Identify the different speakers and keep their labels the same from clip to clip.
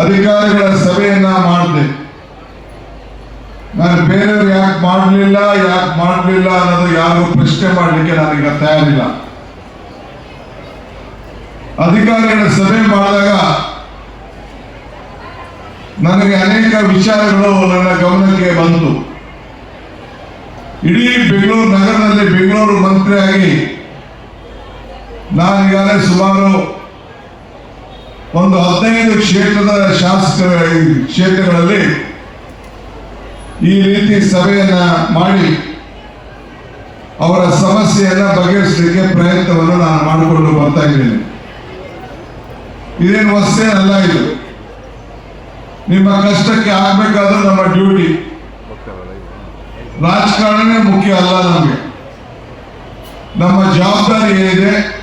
Speaker 1: ಅಧಿಕಾರಿಗಳ ಸಭೆಯನ್ನ ಮಾಡಿದೆ. ನಾನು ಬೇರೆಯವರು ಯಾಕೆ ಮಾಡಲಿಲ್ಲ ಯಾಕೆ ಮಾಡಲಿಲ್ಲ ಅನ್ನೋದು ಯಾರು ಪ್ರಶ್ನೆ ಮಾಡಲಿಕ್ಕೆ ನಾನೀಗ ತಯಾರಿಲ್ಲ. ಅಧಿಕಾರಿಗಳ ಸಭೆ ಮಾಡಿದಾಗ ನನಗೆ ಅನೇಕ ವಿಚಾರಗಳು ನನ್ನ ಗಮನಕ್ಕೆ ಬಂತು ಇಡೀ ಬೆಂಗಳೂರು ನಗರದಲ್ಲಿ ಬೆಂಗಳೂರು ಮಂತ್ರಿಯಾಗಿ ನಾನೀಗಾಗಲೇ ಸುಮಾರು ಒಂದು ಹದಿನೈದು ಕ್ಷೇತ್ರದ ಶಾಸಕರ ಕ್ಷೇತ್ರಗಳಲ್ಲಿ ಈ ರೀತಿ ಸಭೆಯನ್ನ ಮಾಡಿ ಅವರ ಸಮಸ್ಯೆಯನ್ನ ಬಗೆಹರಿಸಲಿಕ್ಕೆ ಪ್ರಯತ್ನವನ್ನು ನಾನು ಮಾಡಿಕೊಂಡು ಬರ್ತಾ ಇದ್ದೇನೆ. ಇದೇನು ಅಲ್ಲ ಇದು. ನಿಮ್ಮ ಕಷ್ಟಕ್ಕೆ ಆಗ್ಬೇಕಾದ್ರೂ ನಮ್ಮ ಡ್ಯೂಟಿ. ರಾಜಕಾರಣನೇ ಮುಖ್ಯ ಅಲ್ಲ ನಮಗೆ. ನಮ್ಮ ಜವಾಬ್ದಾರಿ ಏನಿದೆ?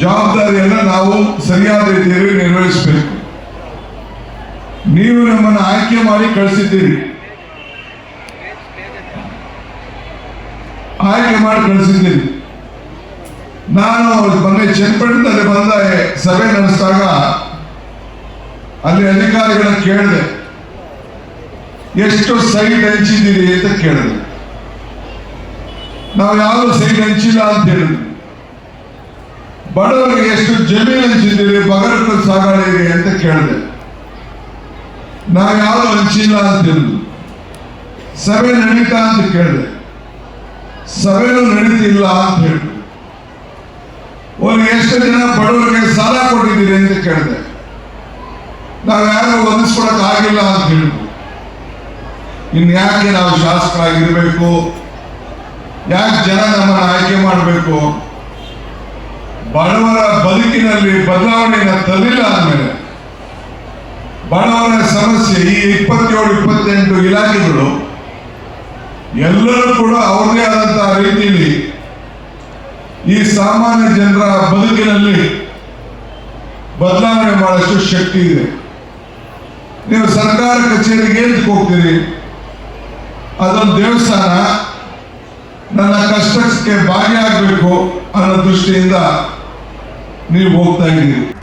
Speaker 1: ಜವಾಬ್ದಾರಿಯನ್ನು ನಾವು ಸರಿಯಾದ ರೀತಿಯಲ್ಲಿ ನಿರ್ವಹಿಸಬೇಕು. ನೀವು ನಮ್ಮನ್ನು ಆಯ್ಕೆ ಮಾಡಿ ಕಳಿಸಿದ್ದೀರಿ. ಆಯ್ಕೆ ಮಾಡಿ ಕಳಿಸಿದ್ದೀರಿ. ನಾನು ಮೊನ್ನೆ ಚನ್ನಪಟ್ಟಣದಲ್ಲಿ ಬಂದ ಸಭೆ ನಡೆಸಿದಾಗ ಅಲ್ಲಿ ಅಧಿಕಾರಿಗಳನ್ನ ಕೇಳಿದೆ. ಎಷ್ಟು ಸೈಟ್ ಹಂಚಿದ್ದೀರಿ ಅಂತ ಕೇಳಿದೆ. ನಾವು ಯಾವುದು ಸೈಟ್ ಹಂಚಿಲ್ಲ ಅಂತ ಹೇಳಿದ್ವಿ ಬಡವರಿಗೆ ಎಷ್ಟು ಜಮೀನು ಹಂಚಿದ್ದೀರಿ ಸಾಗಾಣೆ ಸಾಗಾಣಿಗೆ ಅಂತ ಕೇಳಿದೆ. ನಾವು ಯಾವುದು ಹಂಚಿಲ್ಲ ಅಂತ ಹೇಳಿದ್ವಿ ಸಭೆ ನಡೀತಾ ಅಂತ ಕೇಳಿದೆ. ಸಭೆನೂ ನಡೀತಿಲ್ಲ ಅಂತ ಹೇಳಿದ್ರು. ಒಂದು ಎಷ್ಟು ಜನ ಬಡವರಿಗೆ ಸಾಲ ಕೊಟ್ಟಿದ್ದೀರಿ ಅಂತ ಕೇಳಿದೆ. ನಾವು ಯಾರು ಹೊಂದಿಸ್ಕೊಳಕ್ ಆಗಿಲ್ಲ ಅಂತ ಹೇಳಿದ್ರು. ಇನ್ ಯಾಕೆ ನಾವು ಶಾಸಕರಾಗಿರ್ಬೇಕು? ಯಾಕೆ ಜನ ನಮ್ಮನ್ನು ಆಯ್ಕೆ ಮಾಡಬೇಕು? ಬಡವರ ಬದುಕಿನಲ್ಲಿ ಬದಲಾವಣೆಯನ್ನು ತರಲಿಲ್ಲ ಅಂದಮೇಲೆ ಬಡವರ ಸಮಸ್ಯೆ ಈ ಇಪ್ಪತ್ತೇಳು, ಇಪ್ಪತ್ತೆಂಟು ಇಲಾಖೆಗಳು ಎಲ್ಲರೂ ಕೂಡ ಅವ್ರದೇ ಆದಂತಹ ರೀತಿಯಲ್ಲಿ ಈ ಸಾಮಾನ್ಯ ಜನರ ಬದುಕಿನಲ್ಲಿ ಬದಲಾವಣೆ ಮಾಡಷ್ಟು ಶಕ್ತಿ ಇದೆ. ನೀವು ಸರ್ಕಾರ ಕಚೇರಿಗೆ ಎಂತ ಹೋಗ್ತೀರಿ? ಅದೊಂದು ದೇವಸ್ಥಾನ ನನ್ನ ಕಷ್ಟಕ್ಕೆ ಭಾಗಿಯಾಗಬೇಕು ಅನ್ನೋ ದೃಷ್ಟಿಯಿಂದ ನೀವು ಹೋಗ್ತಾ ಇದ್ದೀರಿ.